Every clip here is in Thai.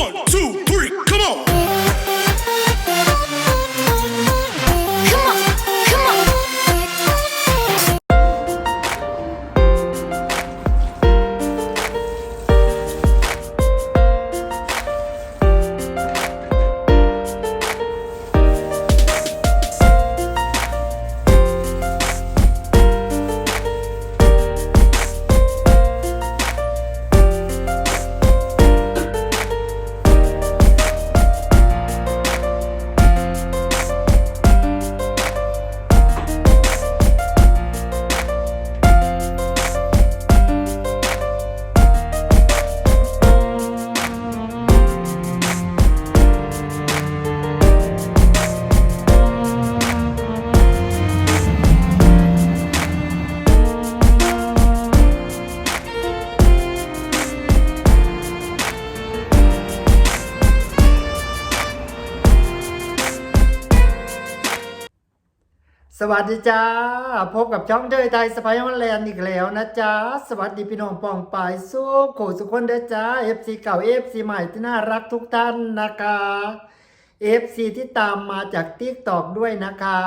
One, two, สวัสดีจ้า พบกับช่องเดยไทยสไปฮอนแลนด์อีกแล้วนะจ๊ะสวัสดีพี่น้องปองปายสุขโขสุคนเด้อจ้า FC เก่า FC ใหม่ที่น่ารักทุกท่านนะคะ FC ที่ตามมาจากติ๊กตอกด้วยนะคะ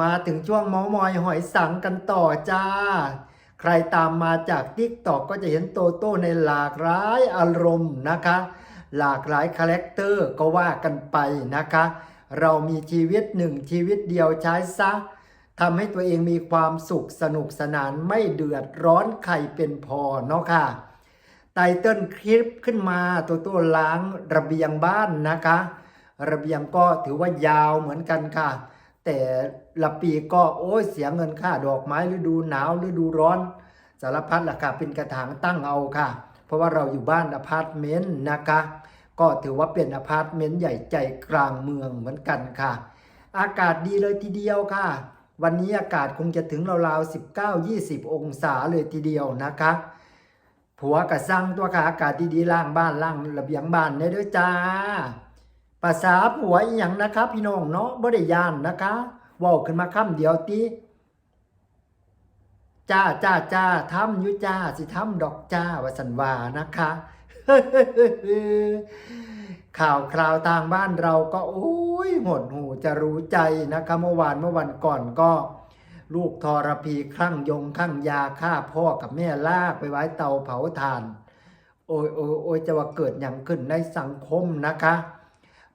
มาถึงช่วงเมอมอยหอยสังกันต่อจ้า ใครตามมาจากติ๊กตอกก็จะเห็นโตโต้ในหลากหลายอารมณ์นะคะ หลากหลายคาแรคเตอร์ก็ว่ากันไปนะคะ เรามีชีวิตหนึ่งชีวิตเดียวใช้ซะทำให้ตัวเองมีความสุขสนุกสนานไม่เดือดร้อนใครเป็นพอเนาะค่ะไตเติ้ลคลิปขึ้นมาตัวตัวล้างระเบียงบ้านนะคะ ระเบียงก็ถือว่ายาวเหมือนกันค่ะ แต่ละปีก็โอ้ยเสียเงินค่าดอกไม้ฤดูหนาวฤดูร้อน สารพัดล่ะค่ะเป็นกระถางตั้งเอาค่ะ เพราะว่าเราอยู่บ้านอพาร์ตเมนต์นะคะ ก็ถือว่าเป็นอพาร์ตเมนต์ใหญ่ใจกลางเมืองเหมือนกันค่ะ อากาศดีเลยทีเดียวค่ะ วันนี้อากาศคงจะถึงราวๆ 19-20 องศาเลยทีเดียวนะคะ ผัวกะสั่งตัวค่ะอากาศดีๆล่างบ้านล่างระเบียงบ้านได้ด้วยจ้าภาษาผัวอีหยังนะคะพี่น้องเนาะบ่ได้ยานนะคะว้าขึ้นมาคำเดียวติจ้าจ้าจ้าทำยุจ้าสิทำดอกจ้าวสันวานะคะ ข่าวคราวทางบ้านเราก็โอ้ยหดหูจะรู้ใจนะคะเมื่อวานเมื่อวันก่อนก็ ลูกทรพีคลั่งยงคลั่งยาฆ่าพ่อกับแม่ลากไปไว้เตาเผาถ่าน โอ้ยโอ้ยโอยจะว่าเกิดอย่างขึ้นในสังคมนะคะ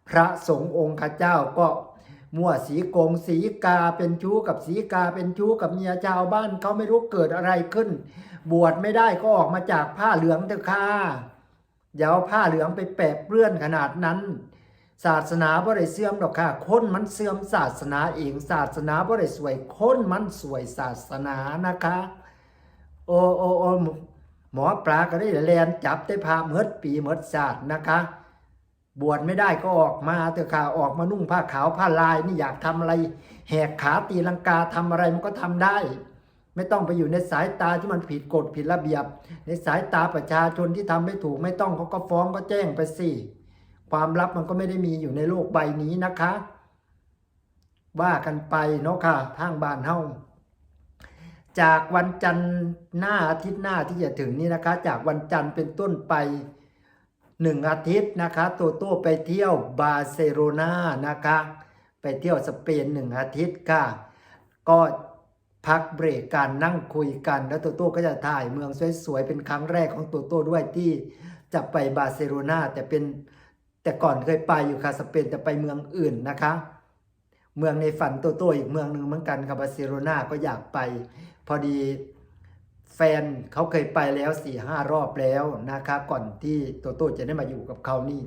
พระสงฆ์องค์ข้าเจ้าก็มั่วสีโกงสีกาเป็นชู้กับสีกาเป็นชู้กับเมียชาวบ้านเขาไม่รู้เกิดอะไรขึ้น บวชไม่ได้ก็ออกมาจากผ้าเหลืองเถอะค่ะ อย่าเอาผ้าเหลืองไปแปะเปื้อนขนาดนั้น ศาสนาบ่ได้เสื่อมดอกค่ะ คนมันเสื่อมศาสนาเองศาสนาบ่ได้สวย คนมันสวยศาสนานะคะ โอ้โอ้โอหมอปลาก็ได้แลนจับได้พาเมิดปีเมิดศาสตร์นะคะ บวชไม่ได้ก็ออกมาเถอะค่ะออกมานุ่งผ้าขาวผ้าลายนี่อยากทำอะไร แหกขาตีลังกาทำอะไรมันก็ทำได้ ไม่ต้องไปอยู่ในสายตาที่มันผิดกฎผิดระเบียบ ในสายตาประชาชนที่ทำไม่ถูกไม่ต้องเขาก็ฟ้องก็แจ้งไปสิความลับมันก็ไม่ได้มีอยู่ในโลกใบนี้นะคะ ว่ากันไปเนาะค่ะทางบ้านเฮาจากวันจันทร์หน้าอาทิตย์หน้าที่จะถึงนี้นะคะ จากวันจันทร์เป็นต้นไปหนึ่งอาทิตย์นะคะโตโต้ไปเที่ยวบาร์เซโลนานะคะ ไปเที่ยวสเปนหนึ่งอาทิตย์ค่ะ ก็ พักเบรกการนั่งคุยกัน แล้วโตโต้ก็จะถ่ายเมืองสวยๆเป็นครั้งแรกของโตโต้ด้วยที่จะไปบาร์เซโลนาแต่เป็นแต่ก่อนเคยไปอยู่ค่ะสเปนแต่ไปเมืองอื่นนะคะ เมืองในฝันโตโต้อีกเมืองหนึ่งเหมือนกันค่ะบาร์เซโลนาก็อยากไป พอดีแฟนเขาเคยไปแล้วสี่ห้ารอบแล้วนะคะ ก่อนที่โตโต้จะได้มาอยู่กับเขานี่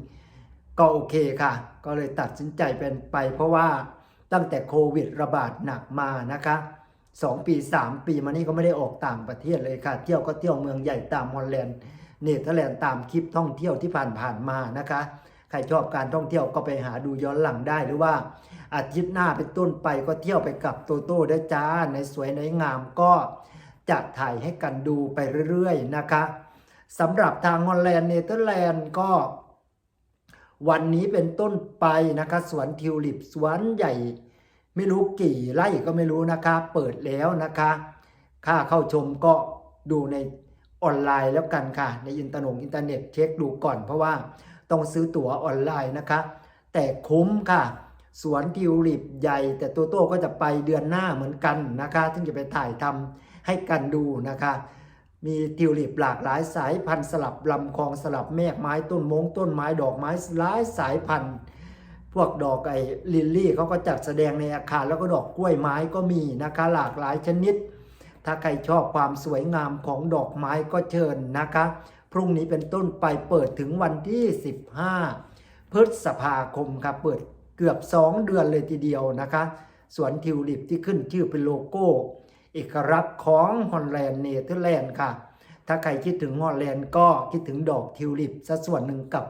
ก็โอเคค่ะ ก็เลยตัดสินใจเป็นไป เพราะว่าตั้งแต่โควิดระบาดหนักมานะคะ สองปีสามปีมานี้ก็ไม่ได้ออกต่างประเทศเลยค่ะ เที่ยวก็เที่ยวเมืองใหญ่ตามฮอลแลนด์เนเธอร์แลนด์ตามคลิปท่องเที่ยวที่ผ่านผ่านๆมานะคะ ใครชอบการท่องเที่ยวก็ไปหาดูย้อนหลังได้หรือว่าอาทิตย์หน้าเป็นต้นไปก็เที่ยวไปกับโตโต้ได้จ้าในสวยในงามก็จะถ่ายให้กันดูไปเรื่อยๆนะคะสำหรับทางฮอลแลนด์เนเธอร์แลนด์ก็วันนี้เป็นต้นไปนะคะ สวนทิวลิปสวนใหญ่ ไม่รู้กี่ไร่ก็ไม่รู้นะคะ เปิดแล้วนะคะ ค่าเข้าชมก็ดูในออนไลน์แล้วกันค่ะ ในอินเทอร์น็ตอินเทอร์เน็ตเช็คดูก่อนเพราะว่าต้องซื้อตั๋วออนไลน์นะคะ แต่คุ้มค่ะ สวนทิวลิปใหญ่ แต่โตโต้ก็จะไปเดือนหน้าเหมือนกันนะคะซึ่งจะไปถ่ายทำให้กันดูนะคะ มีทิวลิปหลากหลายสายพันธุ์สลับลำคลองสลับแมกไม้ต้นมงต้นไม้ดอกไม้หลายสายพันธุ์ พวกดอกไอ้ลิลลี่เขาก็จัดแสดงในอาคารแล้วก็ดอกกล้วยไม้ก็มีนะคะหลากหลายชนิด ถ้าใครชอบความสวยงามของดอกไม้ก็เชิญนะคะ พรุ่งนี้เป็นต้นไปเปิดถึงวันที่ 15 พฤษภาคมครับเปิดเกือบ 2 เดือนเลยทีเดียวนะคะสวนทิวลิปที่ขึ้นชื่อเป็นโลโก้เอกลักษณ์ของฮอลแลนด์เนเธอร์แลนด์ค่ะ ถ้าใครคิดถึงฮอลแลนด์ก็คิดถึงดอกทิวลิปสัส่วนหนึ่งกับ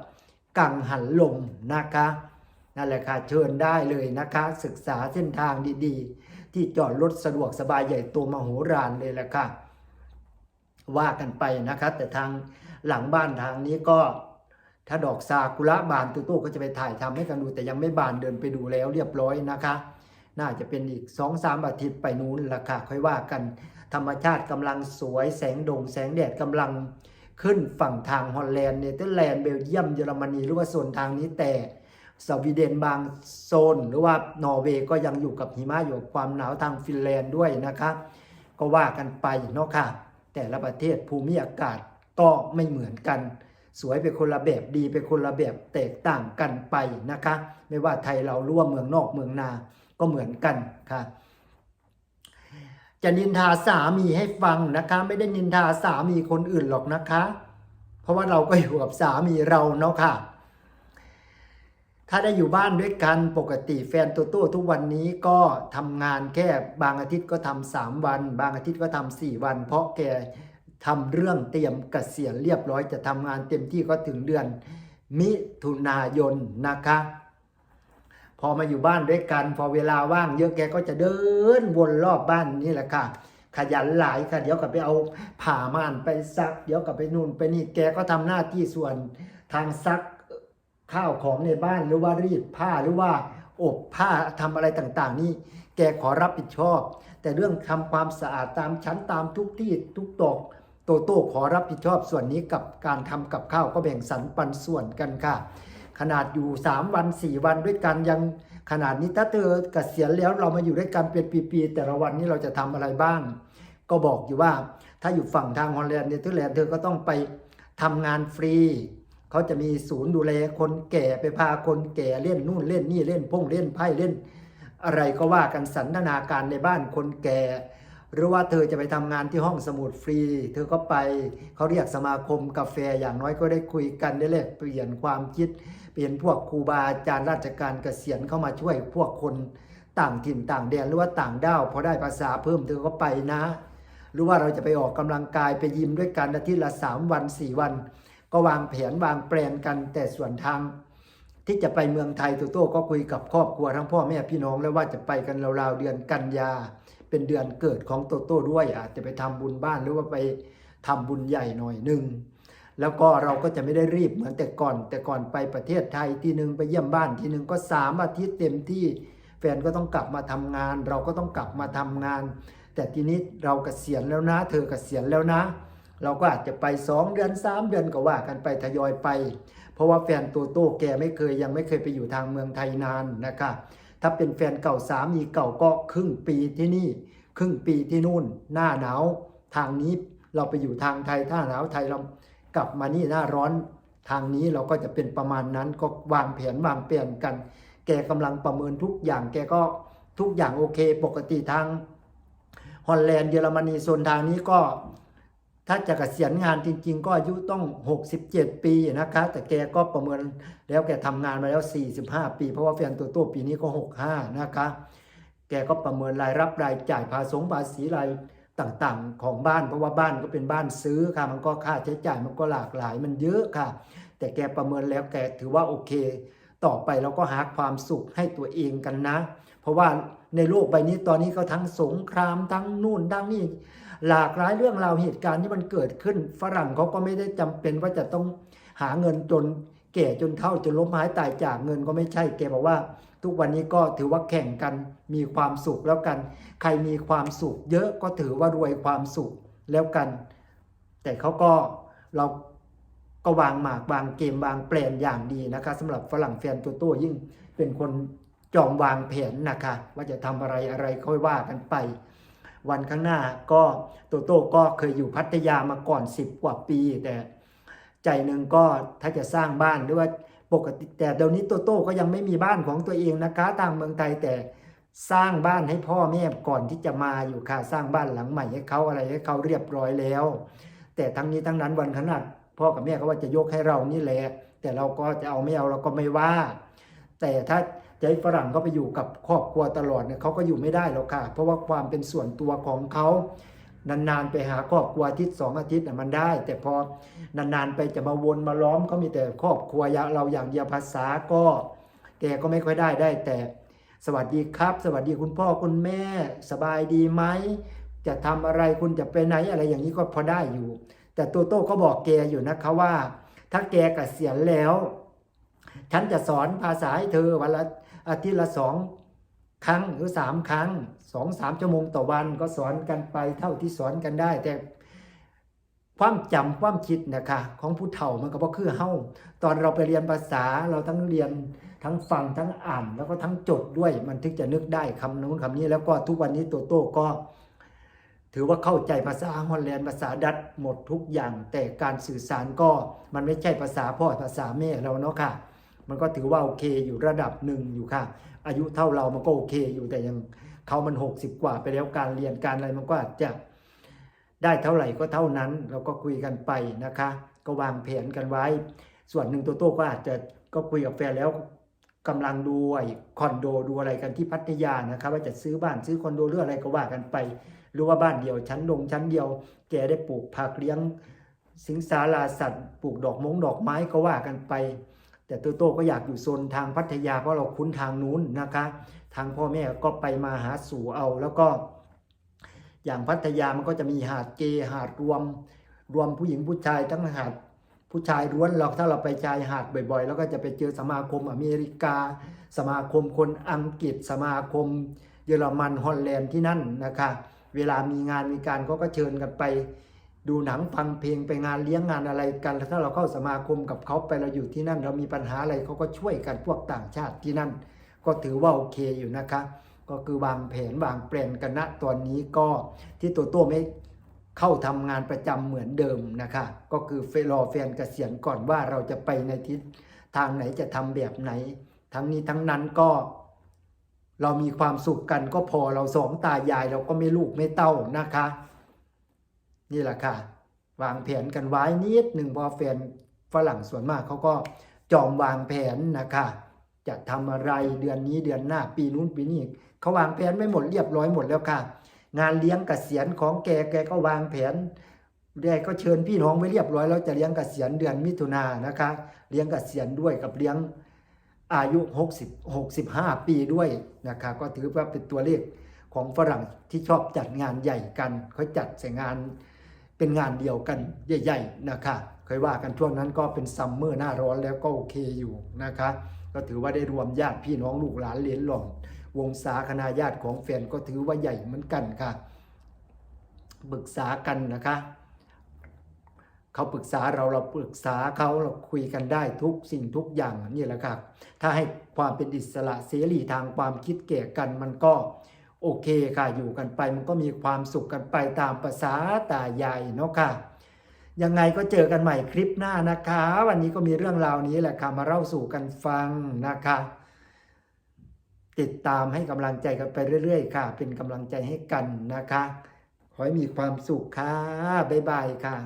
กังหันลมนะคะ นั่นแหละค่ะเชิญได้เลยนะคะ ศึกษาเส้นทางดีๆ ที่จอดรถสะดวกสบายใหญ่โตมโหฬารเลยแหละค่ะ ว่ากันไปนะคะแต่ทางหลังบ้านทางนี้ก็ถ้าดอกซากุระบานตุโต้ก็จะไปถ่ายทำให้กันดู แต่ยังไม่บานเดินไปดูแล้วเรียบร้อยนะคะ น่าจะเป็นอีก2อสามอาทิตย์ไปนู้นละค่ะค่อยว่ากัน ธรรมชาติกำลังสวยแสงดงแสงแดดกำลังขึ้นฝั่งทางฮอลแลนด์เนเธอร์แลนด์เบลเยียมเยอรมนีหรือว่าโซนทางนี้แต่ สวีเดนบางโซน หรือว่านอร์เวย์ก็ยังอยู่กับหิมะอยู่กับความหนาวทางฟินแลนด์ด้วยนะคะก็ว่ากันไปเนาะค่ะ แต่ละประเทศภูมิอากาศก็ไม่เหมือนกัน สวยเป็นคนละแบบดีเป็นคนละแบบแตกต่างกันไปนะคะ ไม่ว่าไทยเรารือว่าเมืองนอกเมืองนาก็เหมือนกันค่ะจะนินทาสามีให้ฟังนะคะ ไม่ได้นินทาสามีคนอื่นหรอกนะคะ เพราะว่าเราก็อยู่กับสามีเราเนาะค่ะ ถ้าได้อยู่บ้านด้วยกันปกติแฟนโตโต้ทุกวันนี้ก็ทำงานแค่บางอาทิตย์ก็ทำสามวัน บางอาทิตย์ก็ทำสี่วัน เพราะแกทำเรื่องเตรียมเกษียณเรียบร้อยจะทำงานเต็มที่ก็ถึงเดือน มิถุนายนนะคะ พอมาอยู่บ้านด้วยกัน พอเวลาว่างเยอะแกก็จะเดินวนรอบบ้านนี่แหละค่ะ ขยันหลายค่ะเดี๋ยวก็ไปเอาผ่าม่านไปซัก เดี๋ยวก็ไปนู่นไปนี่แกก็ทำหน้าที่ส่วนทางซัก ข้าวของในบ้านหรือว่ารีดผ้าหรือว่าอบผ้าทำอะไรต่างๆ นี่แกขอรับผิดชอบ แต่เรื่องทำความสะอาดตามชั้นตามทุกที่ทุกตอกโตโต้ขอรับผิดชอบส่วนนี้กับการทำกับข้าวก็แบ่งสรรปันส่วนกันค่ะ ขนาดอยู่ 3 วัน 4 วันด้วยกันยังขนาดนี้ถ้าเธอเกษียณแล้วเรามาอยู่ด้วยกันเป็นปีๆแต่ละวันนี้เราจะทำอะไรบ้าง ก็บอกอยู่ว่าถ้าอยู่ฝั่งทางฮอลแลนด์เนเธอร์แลนด์เธอก็ต้องไปทำงานฟรี เขาจะมีศูนย์ดูแลคนแก่ไปพาคนแก่เล่นนู่นเล่นนี่เล่นพงเล่นไพ่เล่น อะไรก็ว่ากันสันทนาการในบ้านคนแก่ หรือว่าเธอจะไปทำงานที่ห้องสมุดฟรี เธอก็ไปเขาเรียกสมาคมกาแฟอย่างน้อยก็ได้คุยกันได้แลกเปลี่ยนความคิด เปลี่ยนพวกครูบาอาจารย์ราชการเกษียณเข้ามาช่วยพวกคนต่างถิ่นต่างแดนหรือว่าต่างด้าวพอได้ภาษาเพิ่มเธอก็ไปนะ หรือว่าเราจะไปออกกำลังกายไปยิมด้วยกันอาทิตย์ละ3วัน4วัน ก็วางแผนวางแปลนกันแต่ส่วนทาง ที่จะไปเมืองไทยโตโต้ก็คุยกับครอบครัวทั้งพ่อแม่พี่น้องแล้วว่าจะไปกันราวๆเดือนกันยา เป็นเดือนเกิดของโตโต้ด้วยอาจจะไปทำบุญบ้านหรือว่าไปทำบุญใหญ่หน่อยหนึ่งแล้วก็เราก็จะไม่ได้รีบเหมือนแต่ก่อน แต่ก่อนไปประเทศไทยทีหนึ่งไปเยี่ยมบ้านทีหนึ่งก็สามอาทิตย์เต็มที่แฟนก็ต้องกลับมาทำงาน เราก็ต้องกลับมาทำงาน แต่ทีนี้เรากเกษียณแล้วนะ เธอกเกษียณแล้วนะ เราก็อาจจะไป 2 เดือน 3 เดือนก็ว่ากันไปทยอยไป เพราะว่าแฟนโตโต้แกไม่เคยยังไม่เคยไปอยู่ทางเมืองไทยนานนะคะถ้าเป็นแฟนเก่าสามีเก่าก็ครึ่งปีที่นี่ ครึ่งปีที่นู่น หน้าหนาวทางนี้เราไปอยู่ทางไทยถ้าหนาวไทยเรากลับมานี่หน้าร้อนทางนี้เราก็จะเป็นประมาณนั้นก็วางแผนวางเปลี่ยนกัน แกกำลังประเมินทุกอย่าง แกก็ทุกอย่างโอเค ปกติทางฮอลแลนด์เยอรมนีโซนทางนี้ก็ ถ้าจะเกษียณงานจริง ๆ ก็อายุต้อง 67 ปีนะคะ แต่แกก็ประเมินแล้วแกทำงานมาแล้ว 45 ปี เพราะว่าแฟนตัวโตปีนี้ก็ 65 นะคะ แกก็ประเมินรายรับรายจ่ายภาษงภาษีรายต่างๆ ของบ้านเพราะว่าบ้านก็เป็นบ้านซื้อค่ะ มันก็ค่าใช้จ่ายมันก็หลากหลายมันเยอะค่ะ แต่แกประเมินแล้วแกถือว่าโอเค ต่อไปเราก็หาความสุขให้ตัวเองกันนะ เพราะว่าในโลกใบนี้ตอนนี้ก็ทั้งสงครามทั้งนู่นทั้งนี่ หลากหลายเรื่องราวเหตุการณ์ที่มันเกิดขึ้น ฝรั่งเขาก็ไม่ได้จำเป็นว่าจะต้องหาเงินจนแก่จนเท่าจนล้มหายตายจากเงินก็ไม่ใช่แกบอกว่า ทุกวันนี้ก็ถือว่าแข่งกันมีความสุขแล้วกัน ใครมีความสุข เยอะก็ถือว่ารวยความสุขแล้วกัน แต่เขาก็เราก็วางหมากวางเกมวางแปลนอย่างดีนะคะสำหรับฝรั่งแฟนตัวโต้ยิ่งเป็นคนจองวางแผนนะคะ ว่าจะทำอะไรอะไรค่อยว่ากันไป วันข้างหน้าก็โตโต้ก็เคยอยู่พัทยามาก่อน 10 กว่าปี แต่ใจหนึ่งก็ถ้าจะสร้างบ้านหรือว่าปกติแต่เดี๋ยวนี้โตโต้ก็ยังไม่มีบ้านของตัวเองนะคะทางเมืองไทยแต่สร้างบ้านให้พ่อแม่ก่อนที่จะมาอยู่ค่ะสร้างบ้านหลังใหม่ให้เขาอะไรให้เขาเรียบร้อยแล้ว แต่ทั้งนี้ทั้งนั้นวันขนาดพ่อกับแม่ก็ว่าจะยกให้เรานี่แหละแต่เราก็จะเอาไม่เอาเราก็ไม่ว่า แต่ถ้า จะให้ฝรั่งเขาไปอยู่กับครอบครัวตลอดเนี่ยเขาก็อยู่ไม่ได้หรอกค่ะ เพราะว่าความเป็นส่วนตัวของเขานานๆไปหาครอบครัวอาทิตย์สองอาทิตย์น่ะมันได้ แต่พอนานๆไปจะมาวนมาล้อมเขามีแต่ครอบครัวเราอย่างเดียวภาษาก็แกก็ไม่ค่อยได้ได้ แต่สวัสดีครับ สวัสดีคุณพ่อคุณแม่ สบายดีไหมจะทำอะไรคุณจะไปไหนอะไรอย่างนี้ก็พอได้อยู่ แต่โตโต้ก็บอกแกอยู่นะคะว่า ถ้าแกเกษียณแล้ว ฉันจะสอนภาษาให้เธอวันละ อาทิตย์ละสองครั้งหรือสามครั้งสองสามชั่วโมงต่อวันก็สอนกันไปเท่าที่สอนกันได้ แต่ความจำความคิดนะคะของผู้เฒ่ามันก็บ่คือเฮาตอนเราไปเรียนภาษาเราทั้งเรียนทั้งฟังทั้งอ่านแล้วก็ทั้งจดด้วยมันถึงจะนึกได้คำนู้นคำนี้ แล้วก็ทุกวันนี้โตโต้ก็ ถือว่าเข้าใจภาษาฮอลแลนด์ภาษาดัตหมดทุกอย่าง แต่การสื่อสารก็มันไม่ใช่ภาษาพ่อภาษาแม่เราเนาะค่ะ มันก็ถือว่าโอเคอยู่ระดับหนึ่งอยู่ค่ะ อายุเท่าเรามันก็โอเคอยู่แต่ยังเขามัน 60 กว่าไปแล้วการเรียนการอะไรมันก็อาจจะได้เท่าไหร่ก็เท่านั้นเราก็คุยกันไปนะคะ ก็วางแผนกันไว้ ส่วนหนึ่งตัวโต้ก็อาจจะก็คุยกับแฟนแล้วกำลังดูไอ้คอนโดดูอะไรกันที่พัทยานะครับว่าจะซื้อบ้านซื้อคอนโดหรืออะไรก็ว่ากันไป หรือว่าบ้านเดียวชั้นลงชั้นเดียว แกได้ปลูกผักเลี้ยง สิงสาราสัตว์ปลูกดอกมงดอกไม้ก็ว่ากันไป แต่ตัวโตก็อยากอยู่โซนทางพัทยาเพราะเราคุ้นทางนู้นนะคะ ทางพ่อแม่ก็ไปมาหาสู่เอาแล้วก็ อย่างพัทยามันก็จะมีหาดเกหาดรวม รวมผู้หญิงผู้ชายทั้งหาดผู้ชายล้วนเราถ้าเราไปชายหาดบ่อยๆ แล้วก็จะไปเจอสมาคมอเมริกา สมาคมคนอังกฤษ สมาคม เยอรมันฮอลแลนด์ที่นั่นนะคะ เวลามีงานมีการเขาก็เชิญกันไป ดูหนังฟังเพลงไปงานเลี้ยงงานอะไรกันแล้วถ้าเราเข้าสมาคมกับเขาไปเราอยู่ที่นั่น เรามีปัญหาอะไรเขาก็ช่วยกันพวกต่างชาติที่นั่น ก็ถือว่าโอเคอยู่นะคะ ก็คือวางแผนวางแปลนกันณตอนนี้ก็ที่ตัวโต้ไม่เข้าทำงานประจำเหมือนเดิมนะคะ ก็คือเฟรอแฟนเกษียณก่อนว่าเราจะไปในทิศทางไหนจะทำแบบไหน ทั้งนี้ทั้งนั้นก็เรามีความสุขกันก็พอเราสองตายายเราก็ไม่ลูกไม่เต้านะคะ นี่แหละค่ะ วางแผนกันไว้นิดหนึ่งพอแฟนฝรั่งส่วนมากเขาก็จอมวางแผนนะคะ จะทำอะไรเดือนนี้เดือนหน้าปีนู้นปีนี้เขาวางแผนไม่หมดเรียบร้อยหมดแล้วค่ะ งานเลี้ยงเกษียณของแกแกก็วางแผนแกก็เชิญพี่น้องไว้เรียบร้อยแล้วจะเลี้ยงเกษียณเดือนมิถุนายนะคะ เลี้ยงเกษียณด้วยกับเลี้ยงอายุ 60 65 ปีด้วยนะคะ ก็ถือว่าเป็นตัวเลขของฝรั่งที่ชอบจัดงานใหญ่กันเขาจัดใส่งาน เป็นงานเดียวกันใหญ่ ๆ นะคะเคยว่ากันช่วงนั้นก็เป็นซัมเมอร์หน้าร้อนแล้วก็โอเคอยู่นะคะ ก็ถือว่าได้รวมญาติพี่น้องลูกหลานเหลนหล่อมวงศาคณาญาติของแฟนก็ถือว่าใหญ่เหมือนกันค่ะปรึกษากันนะคะ เขาปรึกษาเราเราปรึกษาเขาเราคุยกันได้ทุกสิ่งทุกอย่างนี่แหละครับถ้าให้ความเป็นอิสระเสรีทางความคิดแก่กันมันก็ โอเคค่ะอยู่กันไปมันก็มีความสุขกันไปตามภาษาตายายเนาะค่ะ ยังไงก็เจอกันใหม่คลิปหน้านะคะ วันนี้ก็มีเรื่องราวนี้แหละค่ะมาเล่าสู่กันฟังนะคะ ติดตามให้กำลังใจกันไปเรื่อย ๆ ค่ะ เป็นกำลังใจให้กันนะคะ ขอให้มีความสุขค่ะบ๊ายบายค่ะ